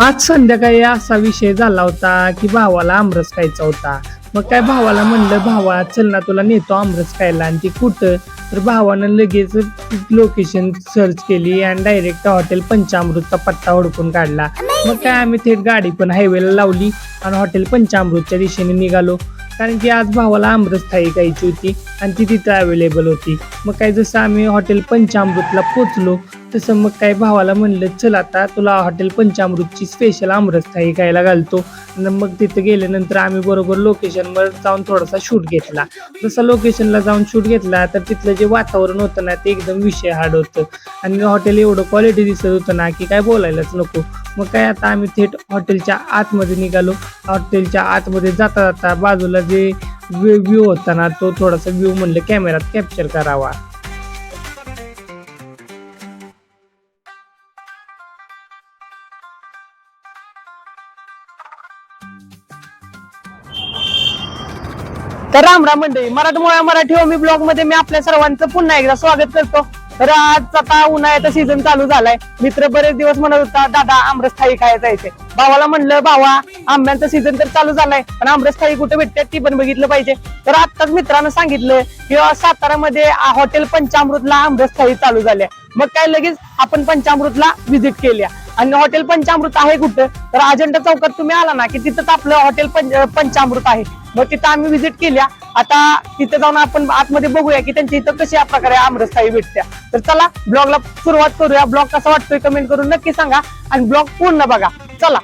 आज संध्याकाळी असा विषय झाला होता की भावाला आमरस खायचा होता. मग काय भावाला म्हणलं भावा चल ना तुला नेतो आमरस खायला. आणि ती कुठं? तर भावानं लगेच लोकेशन सर्च केली आणि डायरेक्ट हॉटेल पंचामृतचा पत्ता ओळखून काढला. मग काय आम्ही थेट गाडी पण हायवेला लावली आणि हॉटेल पंचामृतच्या दिशेने निघालो. कारण की आज भावाला आमरस थाळी खायची होती आणि ती तिथं अवेलेबल होती. मग काय जसं आम्ही हॉटेल पंचामृतला पोचलो तसं मग काय भावाला म्हणलं चल आता तुला हॉटेल पंचामृतची स्पेशल आमरस थाळी खायला घालतो. मग तिथं गेल्यानंतर आम्ही बरोबर लोकेशनवर जाऊन थोडासा शूट घेतला. जसा लोकेशनला जाऊन शूट घेतला तर तिथलं जे वातावरण होतं ना ते एकदम विषय हार्ड होतं. आणि हॉटेल एवढं क्वालिटी दिसत होतं ना की काय बोलायलाच नको. मग काय आता आम्ही थेट हॉटेलच्या आतमध्ये निघालो. हॉटेलच्या आतमध्ये जाता जाता बाजूला म्हणजे जे व्ह्यू होता ना तो थोडासा व्ह्यू म्हणलं कॅमेऱ्यात कॅप्चर करावा. तर राम राम मंडळी मराठमोळ्या मराठी होमी ब्लॉगमध्ये मी आपल्या सर्वांचं पुन्हा एकदा स्वागत करतो. तर आज आता उन्हाळ्याचा सीझन चालू झालाय. मित्र बरेच दिवस म्हणत होता दादा आमरस थाळी खायचा येते भावाला म्हणलं भावा आंब्यांचा सीझन तर चालू झालाय पण आमरस थाळी कुठे भेटते ती पण बघितलं पाहिजे. तर आत्ताच मित्रांनो सांगितलं की सातारामध्ये हॉटेल पंचामृतला आमरस चालू झाल्या. मग काय लगेच आपण पंचामृतला व्हिजिट केल्या. आणि हॉटेल पंचामृत आहे कुठं? तर अजंठा चौकात तुम्ही आला ना की तिथंच आपलं हॉटेल पंचामृत आहे. मग तिथं आम्ही व्हिजिट केल्या. आता तिथं जाऊन आपण आतमध्ये बघूया की त्यांच्या इथं कशा प्रकारे आमरस भेटत्या. तर चला ब्लॉगला सुरुवात करूया. ब्लॉग कसा वाटतोय कमेंट करून नक्की सांगा. आणि ब्लॉग पूर्ण बघा. चला.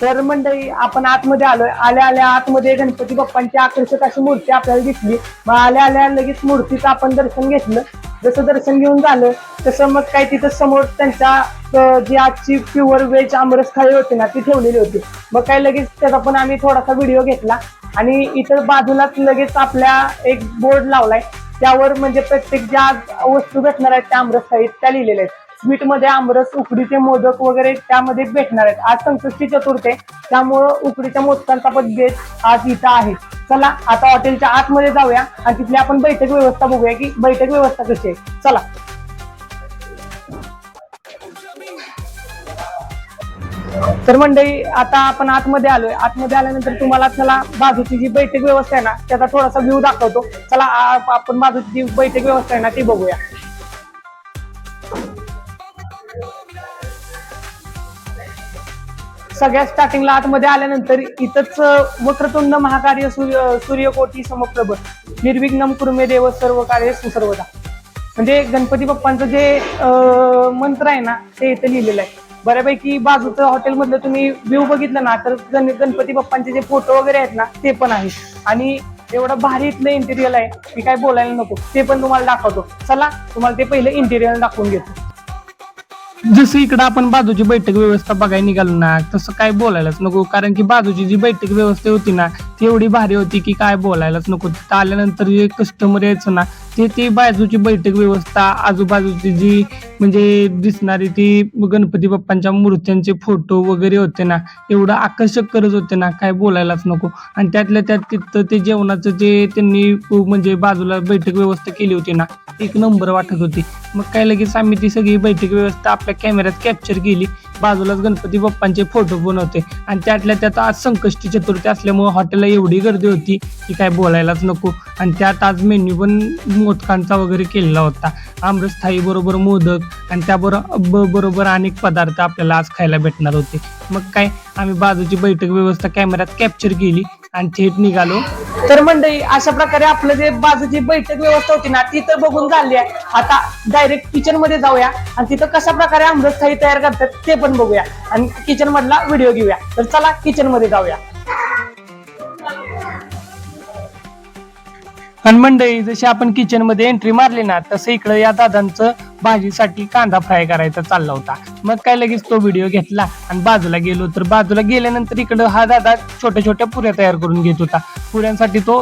तर मंडळी आपण आतमध्ये आलोय. आल्या आल्या आतमध्ये गणपती बाप्पांची आकर्षक अशी मूर्ती आपल्याला दिसली. मग आल्या आल्या लगेच मूर्तीचं आपण दर्शन घेतलं. जसं दर्शन घेऊन झालं तसं मग काय तिथं समोर त्यांच्या जी आजची प्युअर व्हेज आमरस थाळी होती ना ती ठेवलेली होती. मग काय लगेच त्याचा पण आम्ही थोडासा व्हिडिओ घेतला. आणि इतर बाजूलाच लगेच आपल्या एक बोर्ड लावलाय. त्यावर म्हणजे प्रत्येक ज्या वस्तू भेटणार आहेत त्या आमरस आहेत त्या लिहिलेल्या आहेत. स्वीटमध्ये आमरस उकडीचे मोदक वगैरे त्यामध्ये भेटणार आहेत. आज संकष्टी चतुर्थी आहे, त्यामुळं उकडीच्या मोदकांचा पण आज इथं आहे. चला आता हॉटेलच्या आतमध्ये जाऊया आणि तिथली आपण बैठक व्यवस्था बघूया की बैठक व्यवस्था कशी आहे. चला. तर मंडळी आता आपण आतमध्ये आलोय. आतमध्ये आल्यानंतर तुम्हाला चला बाजूची जी बैठक व्यवस्था आहे ना त्याचा थोडासा व्ह्यू दाखवतो. चला आपण बाजूची जी बैठक व्यवस्था आहे ना ती बघूया. सगळ्या स्टार्टिंगला आतमध्ये आल्यानंतर इथंच वक्रतुंड महाकार्य सूर्य सूर्यकोटी समप्रभ निर्विघ्नम कुर्मे देव सर्व कार्य सुसर्वदा. म्हणजे गणपती बाप्पांचं जे अं, मंत्र आहे ना ते इथं लिहिलेलं आहे. बऱ्यापैकी बाजूचं हॉटेलमधलं तुम्ही व्ह्यू बघितलं ना तर गण गणपती बाप्पांचे जे फोटो वगैरे आहेत ना ते पण आहे आणि एवढं भारी इथलं इंटेरियर आहे मी काय बोलायला नको ते पण तुम्हाला दाखवतो. चला तुम्हाला ते पहिलं इंटेरियर दाखवून घेतो. जसं इकडं आपण बाजूची बैठक व्यवस्था बघायला निघालो ना तसं काय बोलायलाच नको कारण की बाजूची जी बैठक व्यवस्था होती ना एवढी भारी होती की काय बोलायलाच नको. तिथं आल्यानंतर जे कस्टमर यायचं ना ते ती बाजूची बैठक व्यवस्था आजूबाजूची जी म्हणजे दिसणारी ती गणपती बाप्पांच्या मूर्त्यांचे फोटो वगैरे होते ना एवढं आकर्षक करत होते ना काय बोलायलाच नको. आणि त्यातल्या त्यात तिथं ते जेवणाचं जे त्यांनी म्हणजे बाजूला बैठक व्यवस्था केली होती ना एक नंबर वाटत होती. मग काय लगेच आम्ही ती सगळी बैठक व्यवस्था आपल्या कॅमेऱ्यात कॅप्चर केली. बाजूलाच गणपती बाप्पांचे फोटो पण होते आणि त्यातल्या त्यात आज संकष्टी चतुर्थी असल्यामुळे हॉटेलला एवढी गर्दी होती की काय बोलायलाच नको. आणि त्यात आज मेन्यू पण मोदकांचा वगैरे केलेला होता. आमरस बरोबर मोदक आणि त्याबरोबर बरोबर अनेक पदार्थ आपल्याला आज खायला भेटणार होते. मग काय आम्ही बाजूची बैठक व्यवस्था कॅमेऱ्यात कॅप्चर केली. आणि थेट निघालो. तर मंडळी अशा प्रकारे आपलं जे बाजूची बैठक व्यवस्था होती ना ती तर बघून झाली आहे. आता डायरेक्ट किचनमध्ये जाऊया आणि तिथं कशा प्रकारे आमरस थाळी तयार करतात ते पण बघूया आणि किचन मधला व्हिडिओ घेऊया. तर चला किचनमध्ये जाऊया. आणि मंडळी जशी आपण किचनमध्ये एंट्री मारली ना तसं इकडं या दादांचं भाजीसाठी कांदा फ्राय करायचा चालला होता. मग काय लगेच तो व्हिडिओ घेतला आणि बाजूला गेलो. तर बाजूला गेल्यानंतर इकडं हा दादा छोट्या छोट्या पुऱ्या तयार करून घेत होता. पुऱ्यांसाठी तो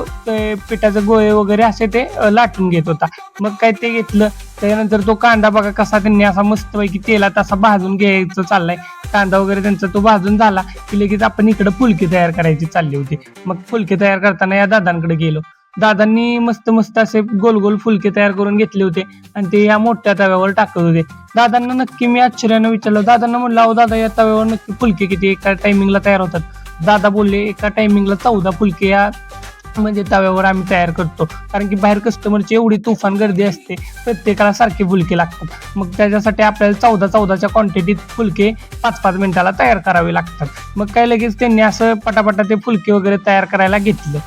पिठाचे गोळे वगैरे असे ते लाटून घेत होता. मग काय ते घेतलं. त्यानंतर तो कांदा बघा कसा त्यांनी असा मस्तपैकी तेलात असा भाजून घ्यायचं चाललाय. कांदा वगैरे त्यांचा तो भाजून झाला की लगेच आपण इकडे फुलके तयार करायची चालली होती. मग फुलके तयार करताना या दादांकडे गेलो. दादांनी मस्त मस्त असे गोल गोल फुलके तयार करून घेतले होते आणि ते या मोठ्या तव्यावर टाकत होते. दादांना नक्की मी आश्चर्यानं विचारलं दादांना म्हणलं अहो दादा या तव्यावर नक्की फुलके किती एका टायमिंगला तयार होतात. दादा बोलले एका टायमिंगला चौदा फुलके या म्हणजे तव्यावर आम्ही तयार करतो. कारण की बाहेर कस्टमरची एवढी तुफान गर्दी असते प्रत्येकाला सारखे फुलके लागतात. मग त्याच्यासाठी आपल्याला चौदा चौदाच्या क्वांटिटीत फुलके पाच पाच मिनिटाला तयार करावे लागतात. मग काय लगेच त्यांनी असं पटापटा ते फुलके वगैरे तयार करायला घेतलं.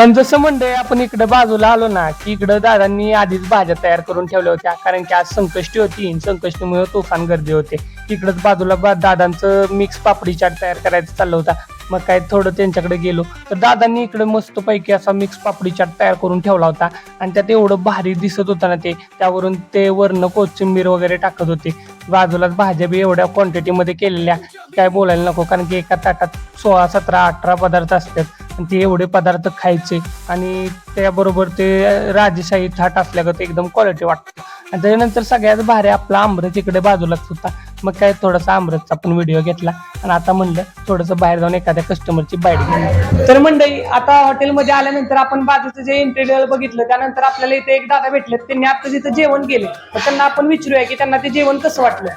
आणि जसं म्हणतोय आपण इकडे बाजूला आलो ना की इकडं दादांनी आधीच भाज्या तयार करून ठेवल्या होत्या. कारण की आज संकष्टी होती आणि संकष्टीमुळे तुफान गर्दी होते. इकडंच बाजूला बा- दादांचं मिक्स पापडी चाट तयार करायचं चाललं होता. मग काय थोडं त्यांच्याकडे गेलो. तर दादांनी इकडे मस्त पैकी असा मिक्स पापडी चाट तयार करून ठेवला होता. आणि त्यात एवढं भारी दिसत होतं ना ते त्यावरून ते वर्ण कोथिंबीर वगैरे टाकत होते. बाजूलाच भाज्या बी एवढ्या क्वांटिटीमध्ये केलेल्या. काय बोलायला नको कारण की एका ताटात सोळा सतरा अठरा पदार्थ असतात. आणि ते एवढे पदार्थ खायचे आणि त्याबरोबर ते राजेशाही थाट असल्यागत एकदम क्वालिटी वाटतं. आणि त्याच्यानंतर सगळ्यात भारी आपला आमरस इकडे बाजूलाच होता. मग काय थोडासा आमरसचा पण व्हिडिओ घेतला. आणि आता म्हणलं थोडंसं बाहेर जाऊन एखाद्या कस्टमरची बाईट घेऊन तर मंडळी आता हॉटेलमध्ये आल्यानंतर आपण बाजूचं जे इंटेरियर बघितलं त्यानंतर आपल्याला इथे एक दादा भेटले त्यांनी आता तिथं जेवण केले. तर त्यांना आपण विचारूया की त्यांना ते जेवण कसं वाटलं.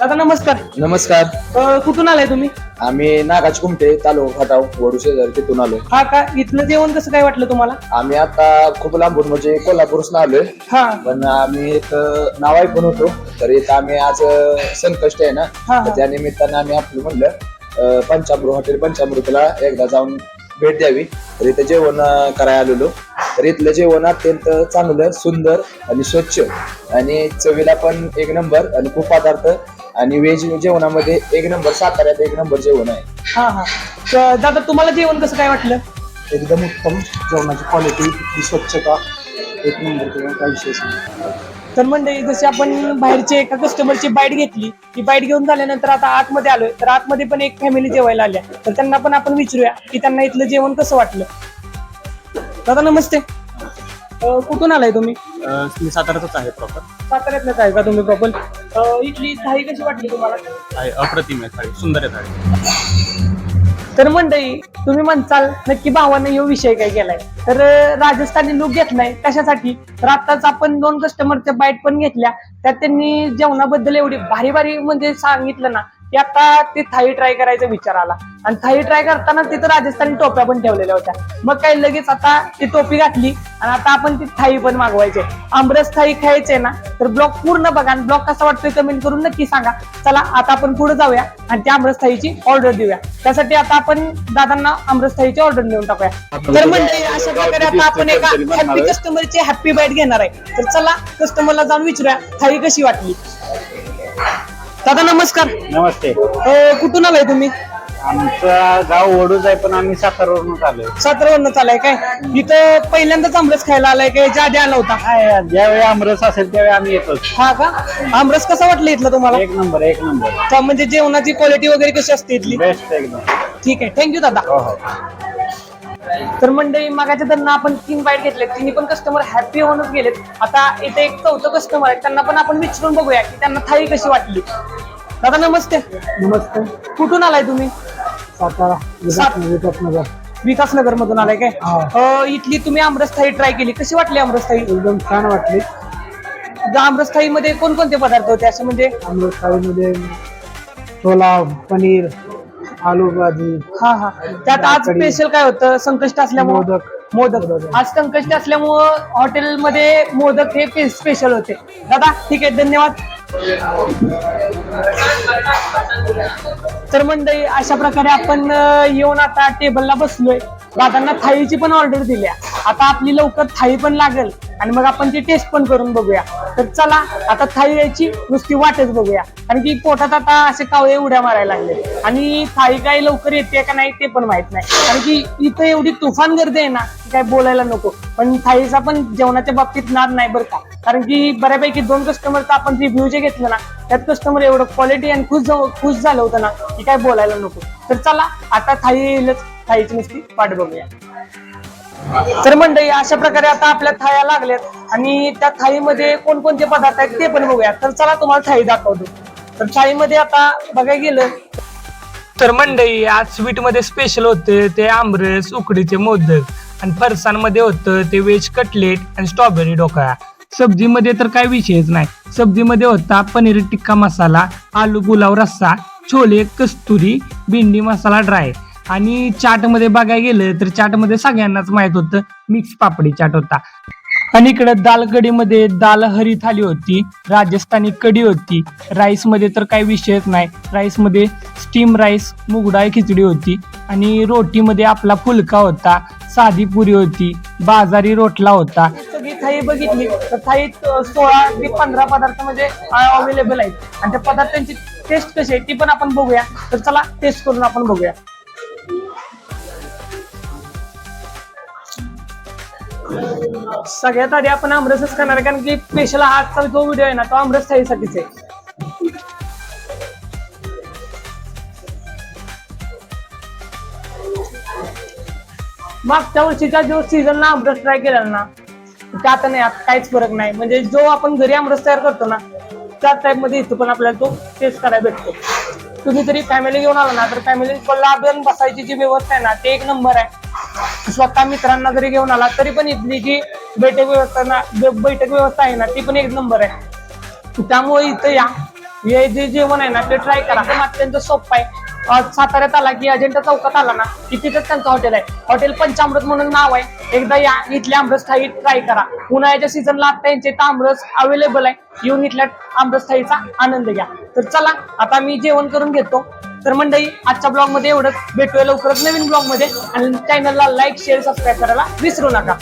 दादा नमस्कार. नमस्कार. अं, कुठून आलाय तुम्ही? आम्ही नागाच कुमटे तालुका खटाव वडू शेजारी तिथून आलोय. हा का? इथलं जेवण कसं काय वाटलं तुम्हाला? आम्ही आता खूप लांबून म्हणजे कोल्हापूरला आलोय. हा. पण आम्ही इथं नाव ऐकून होतो. तर इथं आम्ही आज अं, संकष्ट आहे ना? हा, हा. तर त्या निमित्तानं आम्ही आपलं म्हणलं अं, पंचामृत हॉटेल पंचामृतला एकदा जाऊन भेट द्यावी. तर इथं जेवण अं, करायला आलेलो. तर इथलं जेवण अत्यंत चांगलं सुंदर आणि स्वच्छ. आणि चवीला पण एक नंबर आणि खूप पदार्थ. आणि व्हेज जेवणामध्ये एक नंबर साताऱ्यात एक नंबर जेवण आहे. हा हा. तर दादा तुम्हाला जेवण कसं काय वाटलं? एकदम उत्तम. जेवणाची क्वालिटी तिथली स्वच्छता. एक नंबर किंवा काही विशेष नाही. तर मंडळी जशी आपण बाहेरची एका कस्टमरची बाईट घेतली ती बाईट घेऊन झाल्यानंतर आता आतमध्ये आलोय. तर आतमध्ये पण एक फॅमिली जेवायला आल्या. तर त्यांना पण आपण विचारूया की त्यांना इथलं जेवण कसं वाटलं? दादा नमस्ते. अं, कुठून आलाय तुम्ही? मी साताऱ्यातच आहे प्रॉपर साताऱ्यातलं आहे का तुम्ही प्रॉपर इथली थाळी कशी वाटली तुम्हाला? आहे अप्रतिम आहे थाळी. सुंदर आहे थाळी. तर मंडळी तुम्ही म्हणताल नक्की भावानं यो विषय काय केलाय? तर राजस्थानी लुक घेतलाय. कशासाठी? तर आताच आपण दोन कस्टमरच्या बाईट पण घेतल्या. त्यात त्यांनी जेवणाबद्दल एवढी भारी भारी म्हणजे सांगितलं ना की आता ते थाळी ट्राय करायचा विचार आला. आणि थाळी ट्राय करताना तिथं राजस्थानी टोप्या पण ठेवलेल्या होत्या. मग काय लगेच आता ती टोपी घातली आणि आता आपण ती थाळी पण मागवायचे आमरस थाळी खायचे ना तर ब्लॉग पूर्ण बघा आणि ब्लॉग कसा वाटतोय कमेंट करून नक्की सांगा. चला आता आपण पुढे जाऊया आणि त्या आमरस थाळीची ऑर्डर देऊया. त्यासाठी आता आपण दादांना आमरस थाळीची ऑर्डर देऊन टाकूया. तर म्हणजे अशा प्रकारे आता आपण एका हॅपी कस्टमरची हॅपी बाईट घेणार आहे. तर चला कस्टमरला जाऊन विचारूया थाळी कशी वाटली? दादा नमस्कार. नमस्ते. अं, कुठून आलाय तुम्ही? आमचं गाव वडूज आहे पण आम्ही सातारावरून आलोय. सातारावरनं चालाय काय? इथं पहिल्यांदाच आमरस खायला आलाय काय? याच्या आधी आला होता. काय ज्यावेळी आमरस असेल त्यावेळी आम्ही येतोच. हा का? आमरस कसा वाटला इथला तुम्हाला? एक नंबर एक नंबर. का म्हणजे जेवणाची क्वालिटी वगैरे कशी असते इथली? बेस्ट एकदम. ठीक आहे. थँक्यू दादा. हो हो. तर मंडळी मागाच्या त्यांना आपण तीन बाईट घेतले तिन्ही पण कस्टमर हॅपी होऊनच गेलेत. आता इथे एक चौथं कस्टमर आहे. त्यांना पण आपण विचारून बघूया की त्यांना थाळी कशी वाटली. दादा नमस्ते. नमस्ते. कुठून आलाय तुम्ही? सातारा. सात- विकासनगर. विकासनगर मधून आलाय काय? अं, इथली तुम्ही आमरस थाळी ट्राय केली. कशी वाटली आमरस थाळी? एकदम छान वाटली. आमरस थाळीमध्ये कोणकोणते पदार्थ होते? असे म्हणजे? अमृत थाळीमध्ये छोला पनीर आलू भाजी हा हा. त्यात आज. स्पेशल काय होतं? संकष्ट असल्यामुळे? मोदक. मोदक. आज संकष्ट असल्यामुळं हॉटेलमध्ये मोदक हे स्पेशल होते. दादा ठीक आहे धन्यवाद. तर मंडळी अशा प्रकारे आपण येऊन आता टेबलला बसलोय. दादांना थाळीची पण ऑर्डर दिल्या. आता आपली लवकर थाळी पण लागेल. आणि मग आपण ती टेस्ट पण करून बघूया. तर चला आता थाळी यायची नुसती वाटच बघूया. कारण की पोटात आता असे कावळे उड्या मारायला लागले. आणि थाळी काय लवकर येते का नाही ते पण माहीत नाही. कारण की इथं एवढी तुफान गर्दी आहे ना काय बोलायला नको. पण थाळीचा पण जेवणाच्या बाबतीत नाद नाही बरं का. कारण की बऱ्यापैकी दोन कस्टमरचा आपण रिव्ह्यू जे घेतलं ना त्यात कस्टमर एवढं क्वालिटी आणि खुश खुश झालं होतं ना की काय बोलायला नको. तर चला आता थाळी येईलच थाळीची नुसती वाट बघूया. तर मंडळी अशा प्रकारे आता आपल्या थाळ्या लागल्यात आणि त्या थाळीमध्ये कोणकोणते पदार्थ आहेत ते पण बघूया. तर चला तुम्हाला थाळी दाखवतो. तर थाळीमध्ये आता बघायला गेलं तर मंडई आज स्वीटमध्ये स्पेशल होते ते आमरस उकडीचे मोदक आणि फरसांमध्ये होतं ते वेज कटलेट आणि स्ट्रॉबेरी ढोकळा. सब्जीमध्ये तर काय विषयच नाही. सब्जीमध्ये होता पनीर टिक्का मसाला आलू पुलाव रस्सा छोले कस्तुरी भेंडी मसाला ड्राय आणि चाटमध्ये बघायला गेलं तर चाटमध्ये सगळ्यांनाच माहीत होतं मिक्स पापडी चाट होता. आणि इकडे दाल कढीमध्ये दाल हरी थाली होती राजस्थानी कढी होती. राईसमध्ये तर काही विषयच नाही. राईसमध्ये स्टीम राईस मुगडाळ खिचडी होती. आणि रोटीमध्ये आपला फुलका होता साधी पुरी होती बाजारी रोटला होता. सगळी थाळी बघितली तर थाळीत सोळा ते पंधरा पदार्थ म्हणजे अवेलेबल आहेत. आणि त्या पदार्थांची टेस्ट कशी आहे ती पण आपण बघूया. तर चला टेस्ट करून आपण बघूया. सगळ्यात आधी आपण आमरसच करणार आहे कारण की स्पेशल आजचा जो व्हिडिओ आहे ना तो आमरस थाळीसाठीच आहे. मागच्या वर्षीचा जो सीझनला आमरस ट्राय केला ना ते आता नाही आता काहीच फरक नाही. म्हणजे जो आपण घरी आमरस तयार करतो ना त्या टाईपमध्ये इथं पण आपल्याला तो टेस्ट करायला भेटतो. तुम्ही तरी फॅमिली घेऊन आला ना तर फॅमिली कोल्हापूर बसायची जी व्यवस्था आहे ना ते एक नंबर आहे. स्वतः मित्रांना जरी घेऊन आला तरी पण इथली जी बैठक व्यवस्था ना बैठक व्यवस्था आहे ना ती पण एक नंबर आहे. त्यामुळे इथं या. हे जे जेवण आहे ना ते ट्राय करा. पण अत्यंत सोपं आहे. साताऱ्यात आला की अजिंठा चौकात आला ना की तिथेच त्यांचं हॉटेल आहे. हॉटेल पंचामृत म्हणून नाव आहे. एकदा या इथल्या आमरस थाळी ट्राय करा. उन्हाळ्याच्या सीझनला आता यांचे आमरस अवेलेबल आहे. येऊन इथल्या आमरस थाळीचा आनंद घ्या. तर चला आता मी जेवण करून घेतो. तर मंडळी आजच्या ब्लॉगमध्ये एवढंच. भेटूया लवकरच नवीन ब्लॉगमध्ये आणि चॅनलला लाईक शेअर सबस्क्राईब करायला विसरू नका.